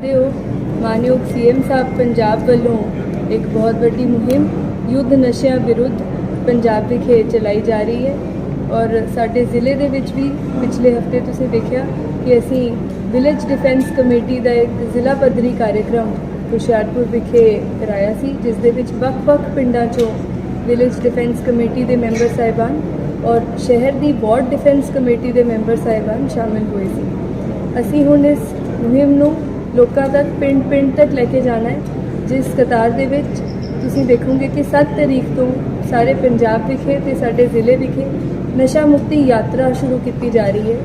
ਦੇ ਹੋ। ਮਾਨਯੋਗ ਸੀਐਮ ਸਾਹਿਬ ਪੰਜਾਬ ਵੱਲੋਂ ਇੱਕ ਬਹੁਤ ਵੱਡੀ ਮੁਹਿੰਮ ਯੁੱਧ ਨਸ਼ਿਆਂ ਵਿਰੁੱਧ ਪੰਜਾਬ ਵਿਖੇ ਚਲਾਈ ਜਾ ਰਹੀ ਹੈ ਔਰ ਸਾਡੇ ਜ਼ਿਲ੍ਹੇ ਦੇ ਵਿੱਚ ਵੀ ਪਿਛਲੇ ਹਫ਼ਤੇ ਤੁਸੀਂ ਦੇਖਿਆ ਕਿ ਅਸੀਂ ਵਿਲੇਜ ਡਿਫੈਂਸ ਕਮੇਟੀ ਦਾ ਇੱਕ ਜ਼ਿਲ੍ਹਾ ਪੱਧਰੀ ਕਾਰਜਕ੍ਰਮ ਹੁਸ਼ਿਆਰਪੁਰ ਵਿਖੇ ਕਰਾਇਆ ਸੀ, ਜਿਸ ਦੇ ਵਿੱਚ ਵੱਖ-ਵੱਖ ਪਿੰਡਾਂ ਚੋਂ ਵਿਲੇਜ ਡਿਫੈਂਸ ਕਮੇਟੀ ਦੇ ਮੈਂਬਰ ਸਾਹਿਬਾਨ ਔਰ ਸ਼ਹਿਰ ਦੀ ਵਾਰਡ ਡਿਫੈਂਸ ਕਮੇਟੀ ਦੇ ਮੈਂਬਰ ਸਾਹਿਬਾਨ ਸ਼ਾਮਿਲ ਹੋਏ ਸੀ। ਅਸੀਂ ਹੁਣ ਇਸ ਮੁਹਿੰਮ ਨੂੰ ਲੋਕਾਂ ਤੱਕ ਪਿੰਡ-ਪਿੰਡ ਤੱਕ ਲੈ ਕੇ ਜਾਣਾ ਹੈ। ਜਿਸ ਕਤਾਰ ਦੇ ਵਿੱਚ ਤੁਸੀਂ ਦੇਖੋਗੇ ਕਿ 7 ਤਰੀਕ ਤੋਂ ਸਾਰੇ ਪੰਜਾਬ ਵਿਖੇ ਤੇ ਸਾਡੇ ਜ਼ਿਲ੍ਹੇ ਵਿਖੇ ਨਸ਼ਾ ਮੁਕਤੀ ਯਾਤਰਾ ਸ਼ੁਰੂ ਕੀਤੀ ਜਾ ਰਹੀ ਹੈ।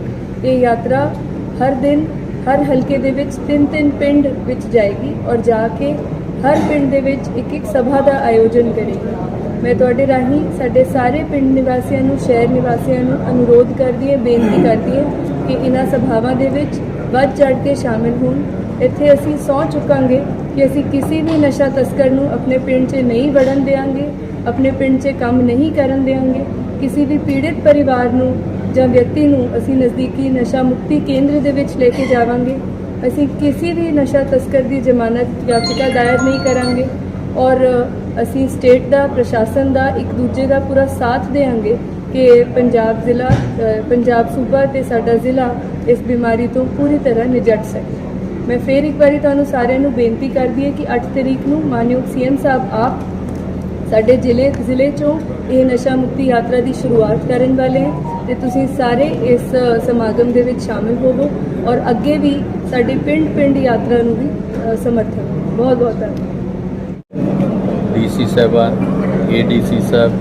ਇਹ ਯਾਤਰਾ ਹਰ ਦਿਨ, ਹਰ ਹਲਕੇ ਦੇ ਵਿੱਚ ਤਿੰਨ ਤਿੰਨ ਪਿੰਡ ਵਿੱਚ ਜਾਏਗੀ ਔਰ ਜਾ ਕੇ ਹਰ ਪਿੰਡ ਦੇ ਵਿੱਚ ਇੱਕ ਇੱਕ ਸਭਾ ਦਾ ਆਯੋਜਨ ਕਰੇਗੀ। ਮੈਂ ਤੁਹਾਡੇ ਰਾਹੀਂ ਸਾਡੇ ਸਾਰੇ ਪਿੰਡ ਨਿਵਾਸੀਆਂ ਨੂੰ, ਸ਼ਹਿਰ ਨਿਵਾਸੀਆਂ ਨੂੰ ਅਨੁਰੋਧ ਕਰਦੀ ਹੈ, ਬੇਨਤੀ ਕਰਦੀ ਹਾਂ ਕਿ ਇਹਨਾਂ ਸਭਾਵਾਂ ਦੇ ਵਿੱਚ ਵੱਧ ਚੜ੍ਹ ਕੇ ਸ਼ਾਮਿਲ ਹੋਣ। ਇੱਥੇ ਅਸੀਂ ਸਹੁੰ ਚੁੱਕਾਂਗੇ ਕਿ ਅਸੀਂ ਕਿਸੇ ਵੀ ਨਸ਼ਾ ਤਸਕਰ ਨੂੰ ਆਪਣੇ ਪਿੰਡ 'ਚ ਨਹੀਂ ਵੜਨ ਦੇਵਾਂਗੇ ਆਪਣੇ ਪਿੰਡ 'ਚ ਕੰਮ ਨਹੀਂ ਕਰਨ ਦੇਵਾਂਗੇ ਕਿਸੇ ਵੀ ਪੀੜਿਤ ਪਰਿਵਾਰ ਨੂੰ ਜਾਂ ਵਿਅਕਤੀ ਨੂੰ ਅਸੀਂ ਨਜ਼ਦੀਕੀ ਨਸ਼ਾ ਮੁਕਤੀ ਕੇਂਦਰ ਦੇ ਵਿੱਚ ਲੈ ਕੇ ਜਾਵਾਂਗੇ। ਅਸੀਂ ਕਿਸੇ ਵੀ ਨਸ਼ਾ ਤਸਕਰ ਦੀ ਜ਼ਮਾਨਤ ਯਾਚਿਕਾ ਦਾਇਰ ਨਹੀਂ ਕਰਾਂਗੇ ਔਰ ਅਸੀਂ ਸਟੇਟ ਦਾ, ਪ੍ਰਸ਼ਾਸਨ ਦਾ, ਇੱਕ ਦੂਜੇ ਦਾ ਪੂਰਾ ਸਾਥ ਦੇਵਾਂਗੇ ਕਿ ਪੰਜਾਬ ਜ਼ਿਲ੍ਹਾ ਪੰਜਾਬ ਸੂਬਾ ਤੇ ਸਾਡਾ ਜ਼ਿਲ੍ਹਾ ਇਸ ਬਿਮਾਰੀ ਤੋਂ ਪੂਰੀ ਤਰ੍ਹਾਂ ਨਿਜਟ ਸਕੇ। ਮੈਂ ਫੇਰ ਇੱਕ ਵਾਰੀ ਤੁਹਾਨੂੰ ਸਾਰਿਆਂ ਨੂੰ ਬੇਨਤੀ ਕਰਦੀ ਹੈ ਕਿ 8 ਤਰੀਕ ਨੂੰ ਮਾਨਯੋਗ ਸੀਐਮ ਸਾਹਿਬ ਆਪ ਸਾਡੇ ਜ਼ਿਲ੍ਹੇ ਜ਼ਿਲ੍ਹੇ ਚੋਂ ਇਹ ਨਸ਼ਾ ਮੁਕਤੀ ਯਾਤਰਾ ਦੀ ਸ਼ੁਰੂਆਤ ਕਰਨ ਵਾਲੇ ਹੈ ਤੇ ਤੁਸੀਂ ਸਾਰੇ ਇਸ ਸਮਾਗਮ ਦੇ ਵਿੱਚ ਸ਼ਾਮਿਲ ਹੋਵੋ ਔਰ ਅੱਗੇ ਵੀ ਸਾਡੀ ਪਿੰਡ ਪਿੰਡ ਯਾਤਰਾ ਨੂੰ ਵੀ ਸਮਰਥਨ ਬਹੁਤ ਬਹੁਤ ਧੰਨਵਾਦ। ਡੀਸੀ ਸਾਹਿਬਾਨ, ਏਡੀਸੀ ਸਾਹਿਬ,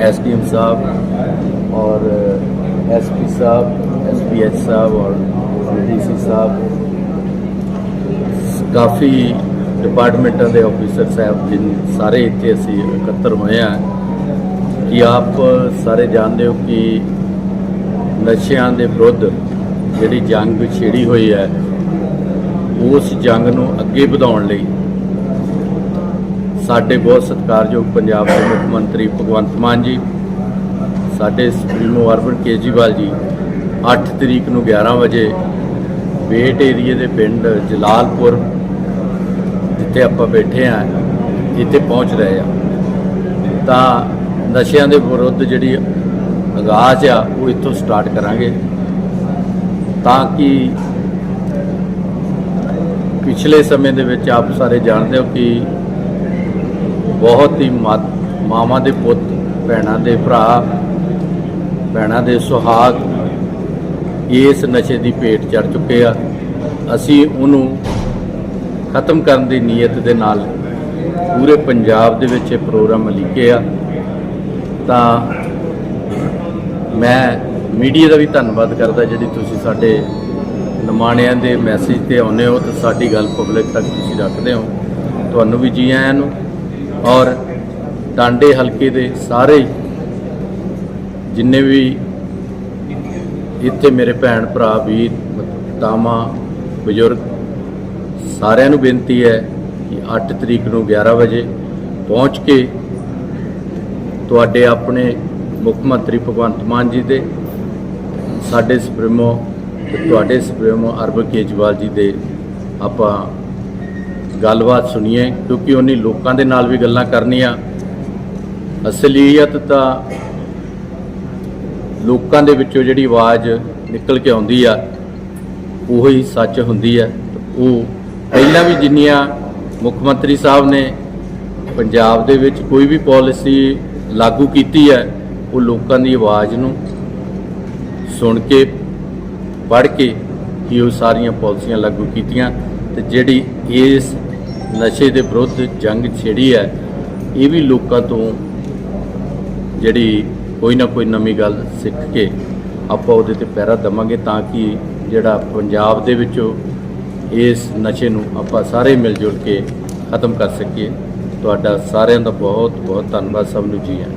ਐਸਡੀਐਮ ਸਾਹਿਬ ਔਰ ਐਸਪੀ ਸਾਹਿਬ, ਐਸਪੀਐਚ ਸਾਹਿਬ ਔਰ ਡੀਸੀ ਸਾਹਿਬ ਕਾਫੀ ਡਿਪਾਰਟਮੈਂਟਾਂ ਦੇ ਆਫੀਸਰ ਸਾਹਿਬ ਜਿਨ ਸਾਰੇ ਇੱਥੇ ਅਸੀਂ ਇਕੱਤਰ ਹੋਏ ਆ ਕਿ ਆਪ ਸਾਰੇ ਜਾਣਦੇ ਹੋ ਕਿ ਨਸ਼ਿਆਂ ਦੇ ਵਿਰੁੱਧ ਜਿਹੜੀ ਜੰਗ ਛੇੜੀ ਹੋਈ ਹੈ, ਉਸ ਜੰਗ ਨੂੰ ਅੱਗੇ ਵਧਾਉਣ ਲਈ ਸਾਡੇ ਬਹੁਤ ਸਤਿਕਾਰਯੋਗ ਪੰਜਾਬ ਦੇ ਮੁੱਖ ਮੰਤਰੀ ਭਗਵੰਤ ਮਾਨ ਜੀ, ਸਾਡੇ ਸੁਪਰੀਮੋ ਅਰਵਿੰਦ ਕੇਜਰੀਵਾਲ ਜੀ 8 ਤਰੀਕ ਨੂੰ 11 ਵਜੇ ਵੇਟ ਏਰੀਏ ਦੇ ਪਿੰਡ ਜਲਾਲਪੁਰ ਜਿੱਥੇ ਆਪਾਂ ਬੈਠੇ ਆ ਜਿੱਥੇ ਪਹੁੰਚ ਰਹੇ ਆ ਤਾਂ ਨਸ਼ਿਆਂ ਦੇ ਵਿਰੁੱਧ ਜਿਹੜੀ ਆਗਾਜ਼ ਆ, ਉਹ ਇੱਥੋਂ ਸਟਾਰਟ ਕਰਾਂਗੇ। ਤਾਂ ਕਿ ਪਿਛਲੇ ਸਮੇਂ ਦੇ ਵਿੱਚ ਆਪ ਸਾਰੇ ਜਾਣਦੇ ਹੋ ਕਿ ਬਹੁਤ ਹੀ ਮਾ- ਮਾਵਾਂ ਦੇ ਪੁੱਤ, ਭੈਣਾਂ ਦੇ ਭਰਾ, ਭੈਣਾਂ ਦੇ ਸੁਹਾਗ ਇਸ ਨਸ਼ੇ ਦੀ ਭੇਟ ਚੜ ਚੁੱਕੇ ਆ। ਅਸੀਂ ਉਹਨੂੰ ਖਤਮ ਕਰਨ ਦੀ ਨੀਅਤ ਦੇ ਨਾਲ ਪੂਰੇ ਪੰਜਾਬ ਦੇ ਵਿੱਚ ਇਹ ਪ੍ਰੋਗਰਾਮ ਲਿਖੇ ਆ। ਤਾਂ ਮੈਂ ਮੀਡੀਆ ਦਾ ਵੀ ਧੰਨਵਾਦ ਕਰਦਾ ਜਿਹੜੀ ਤੁਸੀਂ ਸਾਡੇ ਨਮਾਣਿਆਂ ਦੇ ਮੈਸੇਜ ਤੇ ਆਉਂਦੇ ਹੋ ਤੇ ਸਾਡੀ ਗੱਲ ਪਬਲਿਕ ਤੱਕ ਤੁਸੀਂ ਰੱਖਦੇ ਹੋ। ਤੁਹਾਨੂੰ ਵੀ ਜੀ ਆਇਆਂ ਨੂੰ। ਔਰ ਟਾਂਡੇ ਹਲਕੇ ਦੇ ਸਾਰੇ ਜਿੰਨੇ ਵੀ ਇੱਥੇ ਮੇਰੇ ਭੈਣ ਭਰਾ, ਵੀਰ ਦਾਮਾ ਬਜ਼ੁਰਗ ਸਾਰਿਆਂ ਨੂੰ ਬੇਨਤੀ ਹੈ ਕਿ 8 ਤਰੀਕ ਨੂੰ 11 ਵਜੇ ਪਹੁੰਚ ਕੇ ਤੁਹਾਡੇ ਆਪਣੇ ਮੁੱਖ ਮੰਤਰੀ ਭਗਵੰਤ ਮਾਨ ਜੀ ਦੇ, ਸਾਡੇ ਸੁਪਰੀਮੋ ਤੇ ਤੁਹਾਡੇ ਸੁਪਰੀਮੋ ਅਰਵਿੰਦ ਕੇਜਰੀਵਾਲ ਜੀ ਦੇ ਆਪਾਂ ਗੱਲਬਾਤ ਸੁਣੀਏ, ਕਿਉਂਕਿ ਉਹਨੇ ਲੋਕਾਂ ਦੇ ਨਾਲ ਵੀ ਗੱਲਾਂ ਕਰਨੀਆਂ। ਅਸਲੀਅਤ ਤਾਂ ਲੋਕਾਂ ਦੇ ਵਿੱਚੋਂ ਜਿਹੜੀ ਆਵਾਜ਼ ਨਿਕਲ ਕੇ ਆਉਂਦੀ ਆ, ਉਹੀ ਸੱਚ ਹੁੰਦੀ ਹੈ ਉਹ ਪਹਿਲਾਂ ਵੀ ਜਿੰਨੀਆਂ ਮੁੱਖ ਮੰਤਰੀ ਸਾਹਿਬ ਨੇ ਪੰਜਾਬ ਦੇ ਵਿੱਚ ਕੋਈ ਵੀ ਪਾਲਿਸੀ ਲਾਗੂ ਕੀਤੀ ਹੈ, ਉਹ ਲੋਕਾਂ ਦੀ ਆਵਾਜ਼ ਨੂੰ ਸੁਣ ਕੇ, ਪੜ੍ਹ ਕੇ ਹੀ ਉਹ ਸਾਰੀਆਂ ਪਾਲਿਸੀਆਂ ਲਾਗੂ ਕੀਤੀਆਂ ਤੇ ਜਿਹੜੀ ਇਸ ਨਸ਼ੇ ਦੇ ਵਿਰੁੱਧ ਜੰਗ ਛੇੜੀ ਹੈ, ਇਹ ਵੀ ਲੋਕਾਂ ਤੋਂ ਜਿਹੜੀ ਕੋਈ ਨਾ ਕੋਈ ਨਵੀਂ ਗੱਲ ਸਿੱਖ ਕੇ ਆਪਾਂ ਉਹਦੇ ਤੇ ਪੈਰਾ ਦਵਾਂਗੇ ਤਾਂ ਕਿ ਜਿਹੜਾ ਪੰਜਾਬ ਦੇ ਵਿੱਚੋਂ ਇਸ ਨਸ਼ੇ ਨੂੰ ਆਪਾਂ ਸਾਰੇ ਮਿਲ ਜੁਲ ਕੇ ਖਤਮ ਕਰ ਸਕੀਏ। ਤੁਹਾਡਾ ਸਾਰਿਆਂ ਦਾ ਬਹੁਤ ਬਹੁਤ ਧੰਨਵਾਦ ਸਭ ਨੂੰ ਜੀ ਆਇਆਂ